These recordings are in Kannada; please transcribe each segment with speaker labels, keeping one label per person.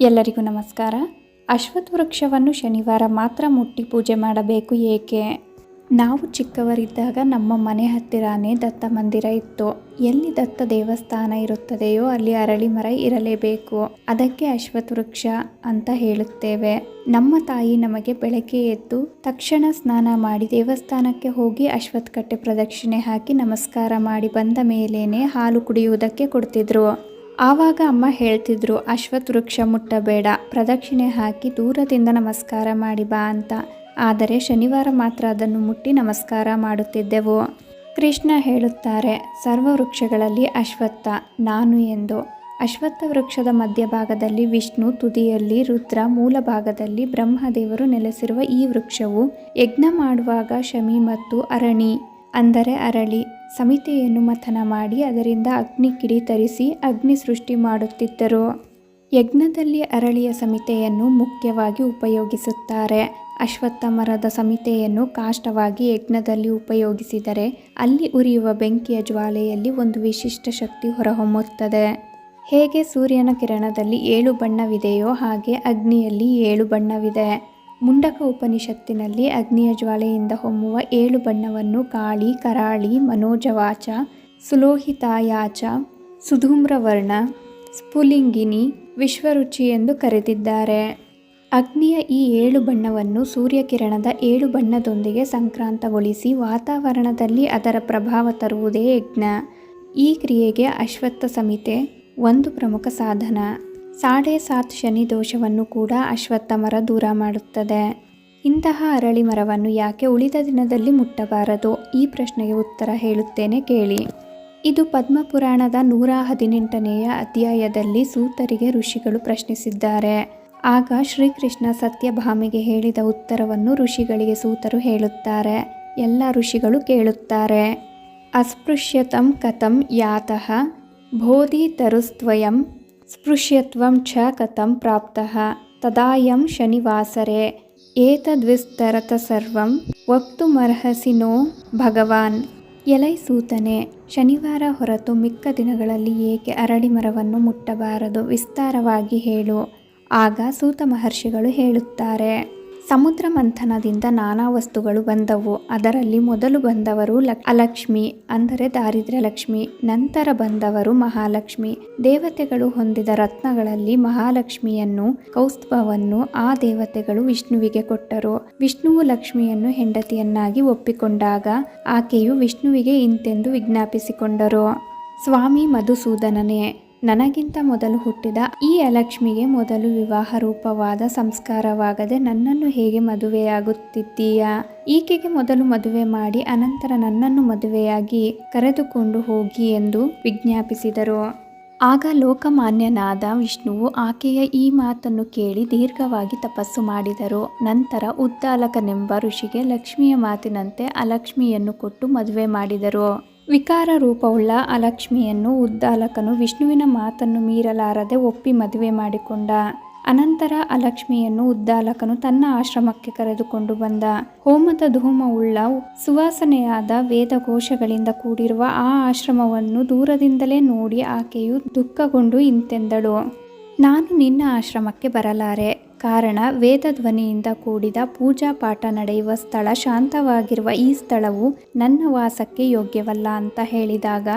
Speaker 1: ಎಲ್ಲರಿಗೂ ನಮಸ್ಕಾರ. ಅಶ್ವತ್ಥ ವೃಕ್ಷವನ್ನು ಶನಿವಾರ ಮಾತ್ರ ಮುಟ್ಟಿ ಪೂಜೆ ಮಾಡಬೇಕು ಏಕೆ? ನಾವು ಚಿಕ್ಕವರಿದ್ದಾಗ ನಮ್ಮ ಮನೆ ಹತ್ತಿರನೇ ದತ್ತ ಮಂದಿರ ಇತ್ತು. ಎಲ್ಲಿ ದತ್ತ ದೇವಸ್ಥಾನ ಇರುತ್ತದೆಯೋ ಅಲ್ಲಿ ಅರಳಿ ಮರ ಇರಲೇಬೇಕು. ಅದಕ್ಕೆ ಅಶ್ವತ್ಥ ವೃಕ್ಷ ಅಂತ ಹೇಳುತ್ತೇವೆ. ನಮ್ಮ ತಾಯಿ ನಮಗೆ ಬೆಳಗ್ಗೆ ಎದ್ದು ತಕ್ಷಣ ಸ್ನಾನ ಮಾಡಿ ದೇವಸ್ಥಾನಕ್ಕೆ ಹೋಗಿ ಅಶ್ವತ್ಥ ಕಟ್ಟೆ ಪ್ರದಕ್ಷಿಣೆ ಹಾಕಿ ನಮಸ್ಕಾರ ಮಾಡಿ ಬಂದ ಮೇಲೇನೆ ಹಾಲು ಕುಡಿಯುವುದಕ್ಕೆ ಕೊಡ್ತಿದ್ರು. ಆವಾಗ ಅಮ್ಮ ಹೇಳ್ತಿದ್ರು ಅಶ್ವತ್ಥ ವೃಕ್ಷ ಮುಟ್ಟಬೇಡ, ಪ್ರದಕ್ಷಿಣೆ ಹಾಕಿ ದೂರದಿಂದ ನಮಸ್ಕಾರ ಮಾಡಿ ಬಾ ಅಂತ. ಆದರೆ ಶನಿವಾರ ಮಾತ್ರ ಅದನ್ನು ಮುಟ್ಟಿ ನಮಸ್ಕಾರ ಮಾಡುತ್ತಿದ್ದೆವು. ಕೃಷ್ಣ ಹೇಳುತ್ತಾರೆ, ಸರ್ವ ವೃಕ್ಷಗಳಲ್ಲಿ ಅಶ್ವತ್ಥ, ನಾನು ಎಂದು. ಅಶ್ವತ್ಥ ವೃಕ್ಷದ ಮಧ್ಯಭಾಗದಲ್ಲಿ ವಿಷ್ಣು, ತುದಿಯಲ್ಲಿ ರುದ್ರ ಮೂಲ ಭಾಗದಲ್ಲಿ ಬ್ರಹ್ಮದೇವರು ನೆಲೆಸಿರುವ ಈ ವೃಕ್ಷವು ಯಜ್ಞ ಮಾಡುವಾಗ ಶಮಿ ಮತ್ತು ಅರಣಿ. ಅಂದರೆ ಅರಳಿ. ಸಮಿತಿಯನ್ನು ಮಥನ ಮಾಡಿ ಅದರಿಂದ ಅಗ್ನಿ ಕಿಡಿ ತರಿಸಿ ಅಗ್ನಿ ಸೃಷ್ಟಿ ಮಾಡುತ್ತಿದ್ದರು. ಯಜ್ಞದಲ್ಲಿ ಅರಳಿಯ ಸಮಿತೆಯನ್ನು ಮುಖ್ಯವಾಗಿ ಉಪಯೋಗಿಸುತ್ತಾರೆ. ಅಶ್ವತ್ಥ ಮರದ ಸಮಿತೆಯನ್ನು ಕಾಷ್ಟವಾಗಿ ಯಜ್ಞದಲ್ಲಿ ಉಪಯೋಗಿಸಿದರೆ ಅಲ್ಲಿ ಉರಿಯುವ ಬೆಂಕಿಯ ಜ್ವಾಲೆಯಲ್ಲಿ ಒಂದು ವಿಶಿಷ್ಟ ಶಕ್ತಿ ಹೊರಹೊಮ್ಮುತ್ತದೆ. ಹೇಗೆ ಸೂರ್ಯನ ಕಿರಣದಲ್ಲಿ ಏಳು ಬಣ್ಣವಿದೆಯೋ ಹಾಗೆ ಅಗ್ನಿಯಲ್ಲಿ ಏಳು ಬಣ್ಣವಿದೆ. ಮುಂಡಕ ಉಪನಿಷತ್ತಿನಲ್ಲಿ ಅಗ್ನಿಯ ಜ್ವಾಲೆಯಿಂದ ಹೊಮ್ಮುವ ಏಳು ಬಣ್ಣವನ್ನು ಕಾಳಿ, ಕರಾಳಿ, ಮನೋಜವಾಚ, ಸುಲೋಹಿತಾಯಾಚ, ಸುಧೂಮ್ರವರ್ಣ, ಸ್ಫುಲಿಂಗಿನಿ, ವಿಶ್ವರುಚಿ ಎಂದು ಕರೆದಿದ್ದಾರೆ. ಅಗ್ನಿಯ ಈ ಏಳು ಬಣ್ಣವನ್ನು ಸೂರ್ಯಕಿರಣದ ಏಳು ಬಣ್ಣದೊಂದಿಗೆ ಸಂಕ್ರಾಂತಗೊಳಿಸಿ ವಾತಾವರಣದಲ್ಲಿ ಅದರ ಪ್ರಭಾವ ತರುವುದೇ ಯಜ್ಞ. ಈ ಕ್ರಿಯೆಗೆ ಅಶ್ವತ್ಥ ಸಮಿತೆ ಒಂದು ಪ್ರಮುಖ ಸಾಧನ. ಸಾಡೆ ಸಾತ್ ಶನಿ ದೋಷವನ್ನು ಕೂಡ ಅಶ್ವತ್ಥ ಮರ ದೂರ ಮಾಡುತ್ತದೆ. ಇಂತಹ ಅರಳಿ ಮರವನ್ನು ಯಾಕೆ ಉಳಿದ ದಿನದಲ್ಲಿ ಮುಟ್ಟಬಾರದು? ಈ ಪ್ರಶ್ನೆಗೆ ಉತ್ತರ ಹೇಳುತ್ತೇನೆ ಕೇಳಿ. ಇದು ಪದ್ಮಪುರಾಣದ ನೂರ ಹದಿನೆಂಟನೆಯ ಅಧ್ಯಾಯದಲ್ಲಿ ಸೂತರಿಗೆ ಋಷಿಗಳು ಪ್ರಶ್ನಿಸಿದ್ದಾರೆ. ಆಗ ಶ್ರೀಕೃಷ್ಣ ಸತ್ಯಭಾಮಿಗೆ ಹೇಳಿದ ಉತ್ತರವನ್ನು ಋಷಿಗಳಿಗೆ ಸೂತರು ಹೇಳುತ್ತಾರೆ. ಎಲ್ಲ ಋಷಿಗಳು ಕೇಳುತ್ತಾರೆ. ಅಸ್ಪೃಶ್ಯತಂ ಕಥಂ ಯಾತಃ ಬೋಧಿತರುಸ್ತ್ವಯಂ ಸ್ಪೃಶ್ಯತ್ವಂ ಚ ಕಥಂ ಪ್ರಾಪ್ತಃ ತದಾಯಂ ಶನಿವಾಸರೆ, ಏತದ್ವಿಸ್ತರತ ಸರ್ವಂ ವಕ್ತುಮರ್ಹಸಿ ನೋ ಭಗವಾನ್. ಎಲೈ ಸೂತನೆ, ಶನಿವಾರ ಹೊರತು ಮಿಕ್ಕ ದಿನಗಳಲ್ಲಿ ಏಕೆ ಅರಳಿ ಮರವನ್ನು ಮುಟ್ಟಬಾರದು ವಿಸ್ತಾರವಾಗಿ ಹೇಳು. ಆಗ ಸೂತ ಮಹರ್ಷಿಗಳು ಹೇಳುತ್ತಾರೆ. ಸಮುದ್ರ ಮಂಥನದಿಂದ ನಾನಾ ವಸ್ತುಗಳು ಬಂದವು. ಅದರಲ್ಲಿ ಮೊದಲು ಬಂದವರು ಲಕ್, ಅಲಕ್ಷ್ಮಿ, ಅಂದರೆ ದಾರಿದ್ರ್ಯ ಲಕ್ಷ್ಮಿ ನಂತರ ಬಂದವರು ಮಹಾಲಕ್ಷ್ಮಿ. ದೇವತೆಗಳು ಹೊಂದಿದ ರತ್ನಗಳಲ್ಲಿ ಮಹಾಲಕ್ಷ್ಮಿಯನ್ನು, ಕೌಸ್ತುಭವನ್ನು ಆ ದೇವತೆಗಳು ವಿಷ್ಣುವಿಗೆ ಕೊಟ್ಟರು. ವಿಷ್ಣುವು ಲಕ್ಷ್ಮಿಯನ್ನು ಹೆಂಡತಿಯನ್ನಾಗಿ ಒಪ್ಪಿಕೊಂಡಾಗ ಆಕೆಯು ವಿಷ್ಣುವಿಗೆ ಇಂತೆಂದು ವಿಜ್ಞಾಪಿಸಿಕೊಂಡರು. ಸ್ವಾಮಿ ಮಧುಸೂದನನೇ. ನನಗಿಂತ ಮೊದಲು ಹುಟ್ಟಿದ ಈ ಅಲಕ್ಷ್ಮಿಗೆ ಮೊದಲು ವಿವಾಹ ರೂಪವಾದ ಸಂಸ್ಕಾರವಾಗದೆ ನನ್ನನ್ನು ಹೇಗೆ ಮದುವೆಯಾಗುತ್ತಿದ್ದೀಯಾ? ಈಕೆಗೆ ಮೊದಲು ಮದುವೆ ಮಾಡಿ ಅನಂತರ ನನ್ನನ್ನು ಮದುವೆಯಾಗಿ ಕರೆದುಕೊಂಡು ಹೋಗಿ ಎಂದು ವಿಜ್ಞಾಪಿಸಿದರು. ಆಗ ಲೋಕಮಾನ್ಯನಾದ ವಿಷ್ಣುವು ಆಕೆಯ ಈ ಮಾತನ್ನು ಕೇಳಿ ದೀರ್ಘವಾಗಿ ತಪಸ್ಸು ಮಾಡಿದರು. ನಂತರ ಉದ್ದಾಲಕನೆಂಬ ಋಷಿಗೆ ಲಕ್ಷ್ಮಿಯ ಮಾತಿನಂತೆ ಅಲಕ್ಷ್ಮಿಯನ್ನು ಕೊಟ್ಟು ಮದುವೆ ಮಾಡಿದರು. ವಿಕಾರ ರೂಪವುಳ್ಳ ಅಲಕ್ಷ್ಮಿಯನ್ನು ಉದ್ದಾಲಕನು ವಿಷ್ಣುವಿನ ಮಾತನ್ನು ಮೀರಲಾರದೆ ಒಪ್ಪಿ ಮದುವೆ ಮಾಡಿಕೊಂಡ. ಅನಂತರ ಅಲಕ್ಷ್ಮಿಯನ್ನು ಉದ್ದಾಲಕನು ತನ್ನ ಆಶ್ರಮಕ್ಕೆ ಕರೆದುಕೊಂಡು ಬಂದ. ಹೋಮದ ಧೂಮವುಳ್ಳ ಸುವಾಸನೆಯಾದ ವೇದಘೋಷಗಳಿಂದ ಕೂಡಿರುವ ಆ ಆಶ್ರಮವನ್ನು ದೂರದಿಂದಲೇ ನೋಡಿ ಆಕೆಯು ದುಃಖಗೊಂಡು ಇಂತೆಂದಳು. ನಾನು ನಿನ್ನ ಆಶ್ರಮಕ್ಕೆ ಬರಲಾರೆ. ಕಾರಣ ವೇದ ಧ್ವನಿಯಿಂದ ಕೂಡಿದ ಪೂಜಾ ಪಾಠ ನಡೆಯುವ ಸ್ಥಳ ಶಾಂತವಾಗಿರುವ ಈ ಸ್ಥಳವು ನನ್ನ ವಾಸಕ್ಕೆ ಯೋಗ್ಯವಲ್ಲ ಅಂತ ಹೇಳಿದಾಗ,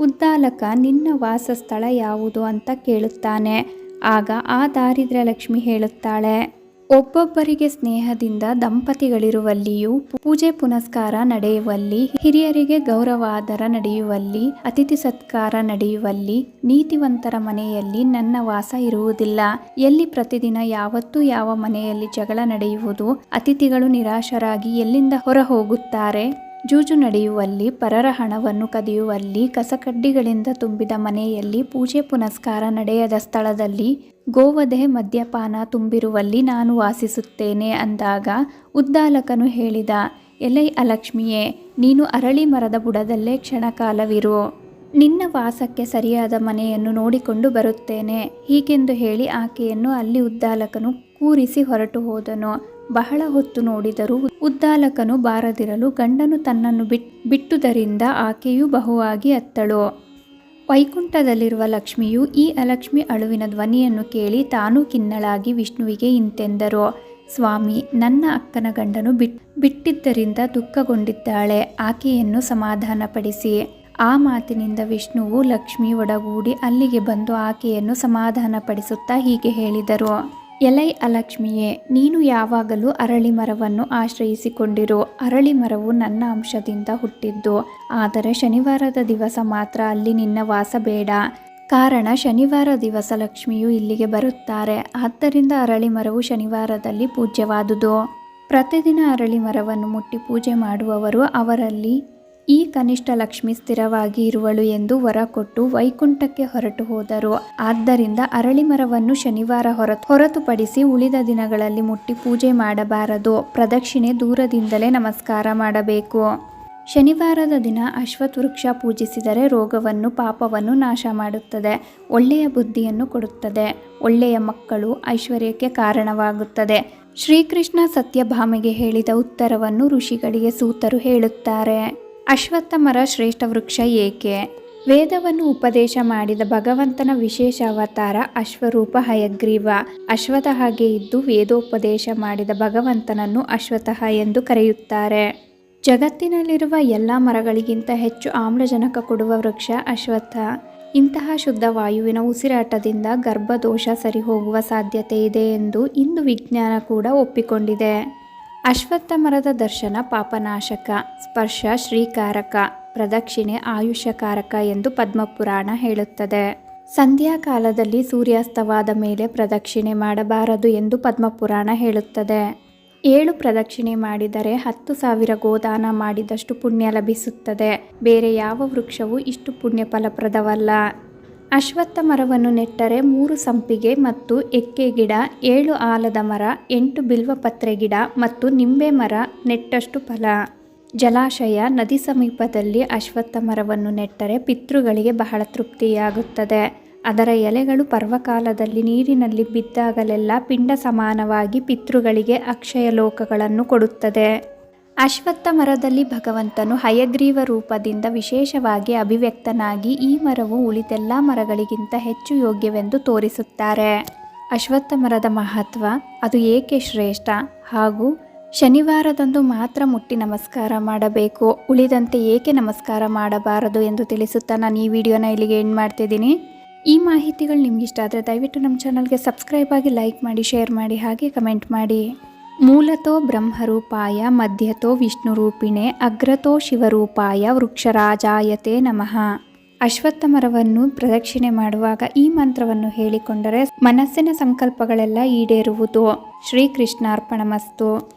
Speaker 1: ಉದ್ದಾಲಕ, ನಿನ್ನ ವಾಸಸ್ಥಳ ಯಾವುದು? ಅಂತ ಕೇಳುತ್ತಾನೆ. ಆಗ ಆ ದಾರಿದ್ರ್ಯ ಲಕ್ಷ್ಮಿ ಹೇಳುತ್ತಾಳೆ ಒಬ್ಬೊಬ್ಬರಿಗೆ ಸ್ನೇಹದಿಂದ ದಂಪತಿಗಳಿರುವಲ್ಲಿಯೂ ಪೂಜೆ ಪುನಸ್ಕಾರ ನಡೆಯುವಲ್ಲಿ, ಹಿರಿಯರಿಗೆ ಗೌರವಾದರ ನಡೆಯುವಲ್ಲಿ, ಅತಿಥಿ ಸತ್ಕಾರ ನಡೆಯುವಲ್ಲಿ, ನೀತಿವಂತರ ಮನೆಯಲ್ಲಿ ನನ್ನ ವಾಸ ಇರುವುದಿಲ್ಲ. ಎಲ್ಲಿ ಪ್ರತಿದಿನ ಯಾವತ್ತೂ ಯಾವ ಮನೆಯಲ್ಲಿ ಜಗಳ ನಡೆಯುವುದು, ಅತಿಥಿಗಳು ನಿರಾಶರಾಗಿ ಎಲ್ಲಿಂದ ಹೊರ ಹೋಗುತ್ತಾರೆ ಜೂಜು ನಡೆಯುವಲ್ಲಿ, ಪರರ ಹಣವನ್ನು ಕದಿಯುವಲ್ಲಿ, ಕಸಕಡ್ಡಿಗಳಿಂದ ತುಂಬಿದ ಮನೆಯಲ್ಲಿ ಪೂಜೆ ಪುನಸ್ಕಾರ ನಡೆಯದ ಸ್ಥಳದಲ್ಲಿ ಗೋವಧೆ ಮದ್ಯಪಾನ ತುಂಬಿರುವಲ್ಲಿ ನಾನು ವಾಸಿಸುತ್ತೇನೆ ಅಂದಾಗ ಉದ್ದಾಲಕನು ಹೇಳಿದ, ಎಲೈ ಅಲಕ್ಷ್ಮಿಯೇ, ನೀನು ಅರಳಿ ಮರದ ಬುಡದಲ್ಲೇ ಕ್ಷಣಕಾಲವಿರು. ನಿನ್ನ ವಾಸಕ್ಕೆ ಸರಿಯಾದ ಮನೆಯನ್ನು ನೋಡಿಕೊಂಡು ಬರುತ್ತೇನೆ. ಹೀಗೆಂದು ಹೇಳಿ ಆಕೆಯನ್ನು ಅಲ್ಲಿ ಉದ್ದಾಲಕನು ಕೂರಿಸಿ ಹೊರಟು ಹೋದನು. ಬಹಳ ಹೊತ್ತು ನೋಡಿದರೂ ಉದ್ದಾಲಕನು ಬಾರದಿರಲು ಗಂಡನು ತನ್ನನ್ನು ಬಿಟ್, ಬಿಟ್ಟುದರಿಂದ ಆಕೆಯೂ ಬಹುವಾಗಿ ಅತ್ತಳು. ವೈಕುಂಠದಲ್ಲಿರುವ ಲಕ್ಷ್ಮಿಯು ಈ ಅಲಕ್ಷ್ಮಿ ಅಳುವಿನ ಧ್ವನಿಯನ್ನು ಕೇಳಿ ತಾನೂ ಖಿನ್ನಳಾಗಿ ವಿಷ್ಣುವಿಗೆ ಇಂತೆಂದರು, ಸ್ವಾಮಿ, ನನ್ನ ಅಕ್ಕನ ಗಂಡನು ಬಿಟ್, ಬಿಟ್ಟಿದ್ದರಿಂದ ದುಃಖಗೊಂಡಿದ್ದಾಳೆ, ಆಕೆಯನ್ನು ಸಮಾಧಾನಪಡಿಸಿ. ಆ ಮಾತಿನಿಂದ ವಿಷ್ಣುವು ಲಕ್ಷ್ಮಿ ಒಡಗೂಡಿ ಅಲ್ಲಿಗೆ ಬಂದು ಆಕೆಯನ್ನು ಸಮಾಧಾನಪಡಿಸುತ್ತಾ ಹೀಗೆ ಹೇಳಿದರು. ಎಲೈ ಅಲಕ್ಷ್ಮಿಯೇ, ನೀನು ಯಾವಾಗಲೂ ಅರಳಿ ಮರವನ್ನು ಆಶ್ರಯಿಸಿಕೊಂಡಿರು. ಅರಳಿ ಮರವು ನನ್ನ ಅಂಶದಿಂದ ಹುಟ್ಟಿದ್ದು. ಆದರೆ ಶನಿವಾರದ ದಿವಸ ಮಾತ್ರ ಅಲ್ಲಿ ನಿನ್ನ ವಾಸ ಬೇಡ. ಕಾರಣ, ಶನಿವಾರ ದಿವಸ ಲಕ್ಷ್ಮಿಯು ಇಲ್ಲಿಗೆ ಬರುತ್ತಾರೆ. ಆದ್ದರಿಂದ ಅರಳಿ ಮರವು ಶನಿವಾರದಲ್ಲಿ ಪೂಜ್ಯವಾದುದು. ಪ್ರತಿದಿನ ಅರಳಿ ಮರವನ್ನು ಮುಟ್ಟಿ ಪೂಜೆ ಮಾಡುವವರು ಅವರಲ್ಲಿ ಈ ಕನಿಷ್ಠ ಲಕ್ಷ್ಮಿ ಸ್ಥಿರವಾಗಿ ಇರುವಳು ಎಂದು ವರ ಕೊಟ್ಟು ವೈಕುಂಠಕ್ಕೆ ಹೊರಟು ಹೋದರು. ಆದ್ದರಿಂದ ಅರಳಿ ಮರವನ್ನು ಶನಿವಾರ ಹೊರತು ಹೊರತುಪಡಿಸಿ ಉಳಿದ ದಿನಗಳಲ್ಲಿ ಮುಟ್ಟಿ ಪೂಜೆ ಮಾಡಬಾರದು. ಪ್ರದಕ್ಷಿಣೆ ದೂರದಿಂದಲೇ ನಮಸ್ಕಾರ ಮಾಡಬೇಕು. ಶನಿವಾರದ ದಿನ ಅಶ್ವತ್ ವೃಕ್ಷ ಪೂಜಿಸಿದರೆ ರೋಗವನ್ನು, ಪಾಪವನ್ನು ನಾಶ ಮಾಡುತ್ತದೆ. ಒಳ್ಳೆಯ ಬುದ್ಧಿಯನ್ನು ಕೊಡುತ್ತದೆ. ಒಳ್ಳೆಯ ಮಕ್ಕಳು ಐಶ್ವರ್ಯಕ್ಕೆ ಕಾರಣವಾಗುತ್ತದೆ. ಶ್ರೀಕೃಷ್ಣ ಸತ್ಯಭಾಮೆಗೆ ಹೇಳಿದ ಉತ್ತರವನ್ನು ಋಷಿಗಳಿಗೆ ಸೂತರು ಹೇಳುತ್ತಾರೆ. ಅಶ್ವತ್ಥ ಮರ ಶ್ರೇಷ್ಠ ವೃಕ್ಷ ಏಕೆ? ವೇದವನ್ನು ಉಪದೇಶ ಮಾಡಿದ ಭಗವಂತನ ವಿಶೇಷ ಅವತಾರ ಅಶ್ವರೂಪ ಹಯಗ್ರೀವ. ಅಶ್ವಥ ಹಾಗೆ ಇದ್ದು ವೇದೋಪದೇಶ ಮಾಡಿದ ಭಗವಂತನನ್ನು ಅಶ್ವತಃ ಎಂದು ಕರೆಯುತ್ತಾರೆ. ಜಗತ್ತಿನಲ್ಲಿರುವ ಎಲ್ಲ ಮರಗಳಿಗಿಂತ ಹೆಚ್ಚು ಆಮ್ಲಜನಕ ಕೊಡುವ ವೃಕ್ಷ ಅಶ್ವತ್ಥ. ಇಂತಹ ಶುದ್ಧ ವಾಯುವಿನ ಉಸಿರಾಟದಿಂದ ಗರ್ಭದೋಷ ಸರಿಹೋಗುವ ಸಾಧ್ಯತೆ ಇದೆ ಎಂದು ಇಂದು ವಿಜ್ಞಾನ ಕೂಡ ಒಪ್ಪಿಕೊಂಡಿದೆ. ಅಶ್ವತ್ಥ ಮರದ ದರ್ಶನ ಪಾಪನಾಶಕ, ಸ್ಪರ್ಶ ಶ್ರೀಕಾರಕ, ಪ್ರದಕ್ಷಿಣೆ ಆಯುಷ್ಯಕಾರಕ ಎಂದು ಪದ್ಮಪುರಾಣ ಹೇಳುತ್ತದೆ. ಸಂಧ್ಯಾ ಕಾಲದಲ್ಲಿ ಸೂರ್ಯಾಸ್ತವಾದ ಮೇಲೆ ಪ್ರದಕ್ಷಿಣೆ ಮಾಡಬಾರದು ಎಂದು ಪದ್ಮಪುರಾಣ ಹೇಳುತ್ತದೆ. ಏಳು ಪ್ರದಕ್ಷಿಣೆ ಮಾಡಿದರೆ ಹತ್ತು ಸಾವಿರ ಗೋದಾನ ಮಾಡಿದಷ್ಟು ಪುಣ್ಯ ಲಭಿಸುತ್ತದೆ. ಬೇರೆ ಯಾವ ವೃಕ್ಷವೂ ಇಷ್ಟು ಪುಣ್ಯ ಫಲಪ್ರದವಲ್ಲ ಅಶ್ವತ್ಥ ಮರವನ್ನು ನೆಟ್ಟರೆ ಮೂರು ಸಂಪಿಗೆ ಮತ್ತು ಎಕ್ಕೆ ಗಿಡ, ಏಳು ಆಲದ ಮರ, ಎಂಟು ಬಿಲ್ವಪತ್ರೆ ಗಿಡ ಮತ್ತು ನಿಂಬೆ ಮರ ನೆಟ್ಟಷ್ಟು ಫಲ. ಜಲಾಶಯ ನದಿ ಸಮೀಪದಲ್ಲಿ ಅಶ್ವತ್ಥ ಮರವನ್ನು ನೆಟ್ಟರೆ ಪಿತೃಗಳಿಗೆ ಬಹಳ ತೃಪ್ತಿಯಾಗುತ್ತದೆ. ಅದರ ಎಲೆಗಳು ಪರ್ವಕಾಲದಲ್ಲಿ ನೀರಿನಲ್ಲಿ ಬಿದ್ದಾಗಲೆಲ್ಲ ಪಿಂಡ ಸಮಾನವಾಗಿ ಪಿತೃಗಳಿಗೆ ಅಕ್ಷಯ ಲೋಕಗಳನ್ನು ಕೊಡುತ್ತದೆ. ಅಶ್ವತ್ಥ ಮರದಲ್ಲಿ ಭಗವಂತನು ಹಯಗ್ರೀವ ರೂಪದಿಂದ ವಿಶೇಷವಾಗಿ ಅಭಿವ್ಯಕ್ತನಾಗಿ ಈ ಮರವು ಉಳಿದೆಲ್ಲ ಮರಗಳಿಗಿಂತ ಹೆಚ್ಚು ಯೋಗ್ಯವೆಂದು ತೋರಿಸುತ್ತಾರೆ. ಅಶ್ವತ್ಥ ಮರದ ಮಹತ್ವ, ಅದು ಏಕೆ ಶ್ರೇಷ್ಠ? ಹಾಗೂ ಶನಿವಾರದಂದು ಮಾತ್ರ ಮುಟ್ಟಿ ನಮಸ್ಕಾರ ಮಾಡಬೇಕು. ಉಳಿದಂತೆ ಏಕೆ ನಮಸ್ಕಾರ ಮಾಡಬಾರದು ಎಂದು ತಿಳಿಸುತ್ತಾ ನಾನು ಈ ವಿಡಿಯೋನ ಇಲ್ಲಿಗೆ ಎಂಡ್ ಮಾಡ್ತಿದ್ದೀನಿ. ಈ ಮಾಹಿತಿಗಳು ನಿಮಗಿಷ್ಟ ಆದರೆ ದಯವಿಟ್ಟು ನಮ್ಮ ಚಾನಲ್ಗೆ ಸಬ್ಸ್ಕ್ರೈಬ್ ಆಗಿ ಲೈಕ್ ಮಾಡಿ ಶೇರ್ ಮಾಡಿ, ಹಾಗೆ ಕಮೆಂಟ್ ಮಾಡಿ. ಮೂಲತೋ ಬ್ರಹ್ಮರೂಪಾಯ, ಮಧ್ಯತೋ ವಿಷ್ಣುರೂಪಿಣೆ, ಅಗ್ರತೋ ಶಿವರೂಪಾಯ, ವೃಕ್ಷರಾಜಾಯತೆ ನಮಃ. ಅಶ್ವತ್ಥ ಮರವನ್ನು ಪ್ರದಕ್ಷಿಣೆ ಮಾಡುವಾಗ ಈ ಮಂತ್ರವನ್ನು ಹೇಳಿಕೊಂಡರೆ ಮನಸ್ಸಿನ ಸಂಕಲ್ಪಗಳೆಲ್ಲ ಈಡೇರುವುದು. ಶ್ರೀಕೃಷ್ಣಾರ್ಪಣಮಸ್ತು.